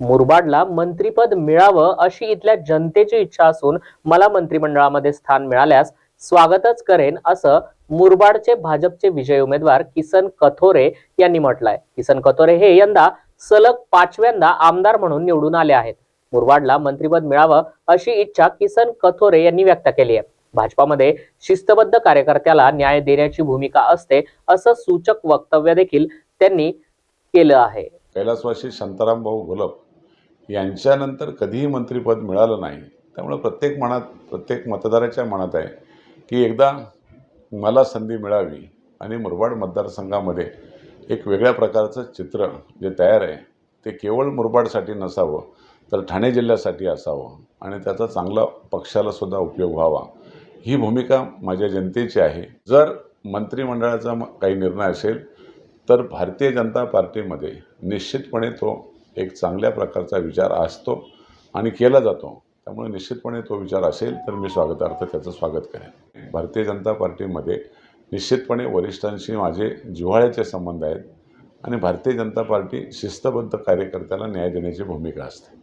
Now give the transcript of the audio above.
मुरबाडला मंत्रीपद मिळावं अशी इथल्या जनतेची इच्छा असून मला मंत्रिमंडळामध्ये स्थान मिळाल्यास स्वागतच करेन असं मुरबाडचे भाजपचे विजय उमेदवार किसन कथोरे यांनी म्हटलंय. किसन कथोरे हे यंदा सलग पाचव्यांदा आमदार म्हणून निवडून आले आहेत. मुरबाडला मंत्रीपद मिळावं अशी इच्छा किसन कथोरे यांनी व्यक्त केली आहे. भाजपामध्ये शिस्तबद्ध कार्यकर्त्याला न्याय देण्याची भूमिका असते असं सूचक वक्तव्य देखील त्यांनी केलं आहे. कैलासवासी शांताराम भाऊ घोलप यांच्यानंतर कधीही मंत्रिपद मिळालं नाही. त्यामुळं प्रत्येक मनात प्रत्येक मतदाराच्या मनात आहे की एकदा मला संधी मिळावी आणि मुरबाड मतदारसंघामध्ये एक वेगळ्या प्रकारचं चित्र जे तयार आहे ते केवळ मुरबाडसाठी नसावं तर ठाणे जिल्ह्यासाठी असावं आणि त्याचा चांगला पक्षालासुद्धा उपयोग व्हावा. ही भूमिका माझ्या जनतेची आहे. जर मंत्रिमंडळाचा म- काही निर्णय असेल तर भारतीय जनता पार्टीमध्ये निश्चितपणे तो एक चांगल्या प्रकारचा विचार असतो आणि केला जातो. त्यामुळे निश्चितपणे तो विचार असेल तर मी स्वागतार्थ त्याचं स्वागत करेन. भारतीय जनता पार्टीमध्ये निश्चितपणे वरिष्ठांशी माझे जिव्हाळ्याचे संबंध आहेत आणि भारतीय जनता पार्टी शिस्तबद्ध कार्यकर्त्याला न्याय देण्याची भूमिका असते.